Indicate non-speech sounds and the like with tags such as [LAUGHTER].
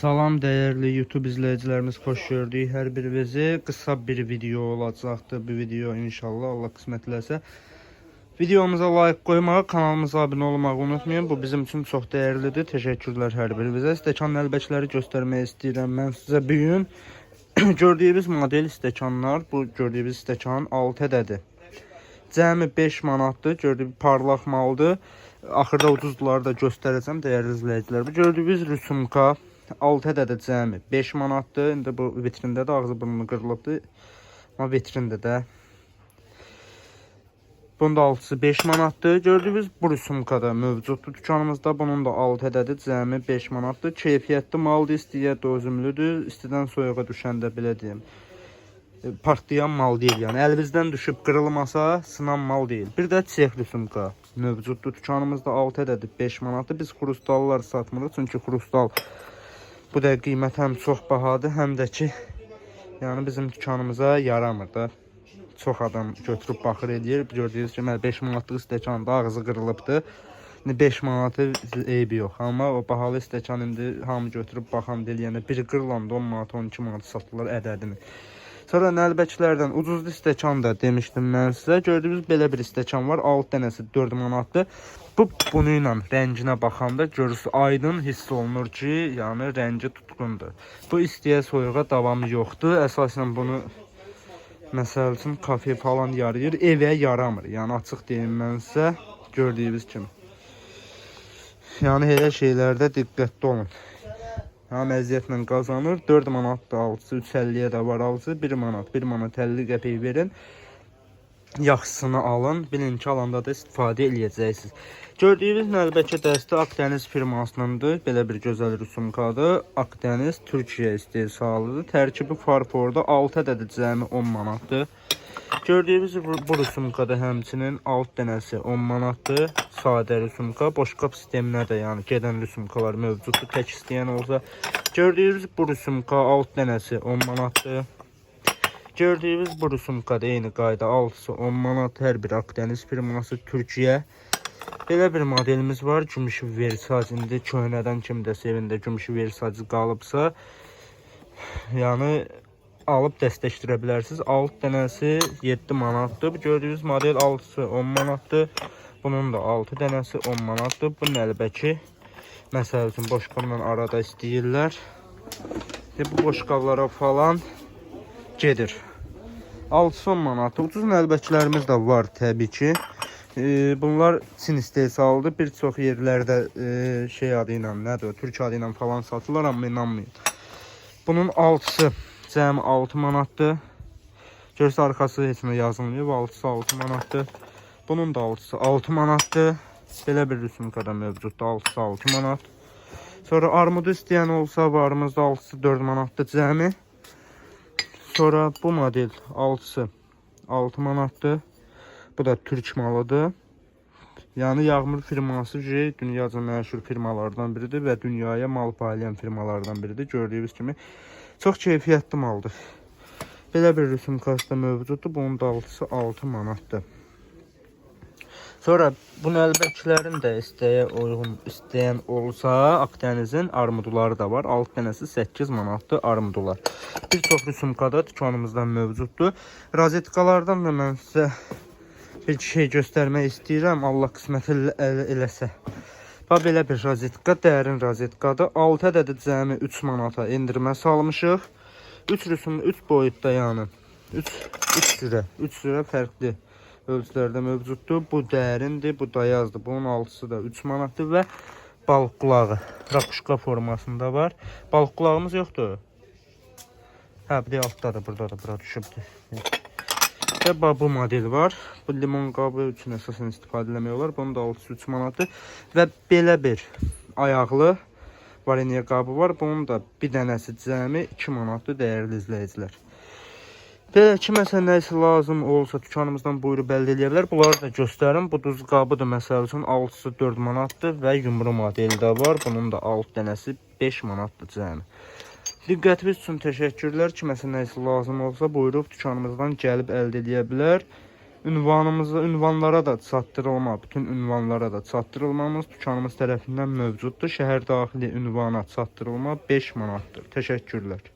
Salam değerli YouTube izleyicilerimiz xoş gördük. Hər birinizi qısa bir video olacaqdır. Bu video inşallah Allah qismət. Videomuza like qoymağı, kanalımıza abunə olmağı unutmayın. Bu bizim üçün çox dəyərlidir. Təşəkkürlər hər birinizə. Stəkan əlbəkləri göstərmək istəyirəm mən sizə bu gün. [CLEARS THROAT] gördüyünüz model stəkanlar, bu gördüyünüz stəkan 6 ədədir. Cəmi 5 manatdır. Gördüyünüz parlaq maldır. Axırda ucuzları da göstərəcəm dəyərli izləyicilər. Bu gördüyünüz rüsumka 6 ədədə cəmi 5 manatdır. İndi bu vitrində də ağzı burnu qırılıbdır. Amma vitrində də bunun da altısı 5 manatdır. Gördüyünüz bu rüsumkada mövcuddur dükanımızda. Bunun da 6 ədədi cəmi 5 manatdır. Keyfiyyətli maldır, istəyər dözümlüdür. İstidən soyuğa düşəndə belə deyim. e, Partlayan mal deyil yəni. Əlimizdən düşüb qırılmasa sınan mal deyil. Bir də çex rüsumka mövcuddur. Dükanımızda 6 ədədi 5 manatdır. Biz xrustallar satmırıq. Çünki xrustal bu da qiymət həm çox bahadır, həm də ki yəni bizim dükanımıza yaramır da. Çox adam götürüb baxır eləyir. Gördüyünüz kimi 5 manatlıq stəkanda ağzı qırılıbdı. İndi 5 manatı eybi yox. Amma o bahalı stəkan indi hamı götürüb baxan deyəndə biri qırılanda 10 manat, 12 manat satırlar ədədini. Sonra nəlbəklərdən ucuzlu stəkan da demişdim mən sizə. Gördüyünüz belə bir stəkan var. 6 dənəsi 4 manatdır. Bu bunu ilə rənginə baxanda görürsüz aydın hiss olunur ki, yəni rəngi tutqundur. Bu istiyə soyuğa davamı yoxdur. Əsasən bunu məsəl üçün kafe falan yarayır, evə yaramır. Yəni açıq deyim mən sizə gördüyünüz kimi. Yəni elə şeylərdə diqqətli olun. Həm əziyyətlə qazanır. 4 manatdır alıcısı, 3.50-yə də var alıcı. 1 manat, 1 manat 50 qəpik verin. Yaxşısını alın. Bilin ki, alanda da istifadə eləyəcəksiniz. Gördüyünüz nəlbəki dəstə Akdəniz firmasınındır. Belə bir gözəl rüsumkadır. Akdəniz Türkiyə istehsalıdır. Tərkibi farforda 6 ədədi cəmi 10 manatdır. Gördüyünüz bu, rüsumkada həmçinin alt dənəsi 10 manatdır. Sadə rüsumka. Boşqab sisteminə də yəni gedən rüsumkalar mövcuddur. Tək istəyən olsa. Gördüyünüz bu rüsumka alt dənəsi 10 manatdır. Gördüyünüz bu rüsumkada eyni qayda 6-sı 10 manat. Hər bir Akdəniz firması Türkiyə. Belə bir modelimiz var. Gümüşü Versace indi köhnədən kimdə sevində gümüşü Versace qalıbsa, yəni alıb dəstəkləşdirə bilərsiniz. 6 dənəsi 7 manatdır. Bu gördüyünüz model 6-sı 10 manatdır. Bunun da 6 dənəsi 10 manatdır. Bunun əlbəki məsəl üçün boşqabla arada istəyirlər. De, bu boşqablara falan gedir. 6-sı 10 manatdır. Ucuz nəlbəkilərimiz də var təbii ki. Ee, bunlar Çin istehsalıdır. Bir çox yerlərdə e, şey adı ilə, nədir, Türk adı ilə falan satılır, amma inanmayın. Bunun 6-sı cəm 6 manatdır. Göz arxası heç nə yazılmayıb. 6-sı 6 manatdır. Bunun da 6-sı 6 manatdır. Belə bir rüsumkada mövcuddur. 6-sı 6 manat. Sonra armudu istəyən olsa varımızda 6-sı 4 manatdır cəmi. Sonra bu model 6-sı 6 manatdır. Bu da Türk malıdır. Yəni Yağmur firması ki, dünyaca məşhur firmalardan biridir və dünyaya mal paylayan firmalardan biridir. Gördüyünüz kimi çox keyfiyyətli maldır. Belə bir rüsumkası da mövcuddur. Bunun da altısı 6 manatdır. Sonra bu nəlbəklərin də istəyə uyğun istəyən olsa, Akdənizin armuduları da var. 6 dənəsi 8 manatdır armudular. Bir çox rüsumkada dükanımızda mövcuddur. Rozetkalardan da mən sizə bir şey göstərmək istəyirəm. Allah qismət elə- elə- eləsə. Bax belə bir rozetka, dərin rozetkadır. 6 ədədi cəmi 3 manata endirmə salmışıq. 3 rüsum 3 boyutda yəni. 3 3 cürə, 3 cürə fərqli ölçülərdə mövcuddur. Bu dərindir, bu dayazdır. Bunun altısı da 3 manatdır və balıq qulağı rakuşka formasında var. Balıq qulağımız yoxdur. Hə, bir də altdadır, buradadır, bura düşübdür. Bax, bu model var. Bu limon qabı üçün əsasən istifadə eləmək olar. Bunun da altısı 3 manatdır. Və belə bir ayaqlı vareniya qabı var. Bunun da bir dənəsi cəmi 2 manatdır dəyərli izləyicilər. Belə kiməsə nəsə lazım olsa dükanımızdan buyurub əldə edə bilər. Bunları da göstərim. Bu duz qabıdır məsəl üçün 6-sı 4 manatdır və yumru modeli də var. Bunun da 6 dənəsi 5 manatdır cəmi. Diqqətiniz üçün təşəkkürlər. Kiməsə nəsə lazım olsa buyurub dükanımızdan gəlib əldə edə bilər. Ünvanımızı, ünvanlara da çatdırılma, bütün ünvanlara da çatdırılmamız dükanımız tərəfindən mövcuddur. Şəhər daxili ünvana çatdırılma 5 manatdır. Təşəkkürlər.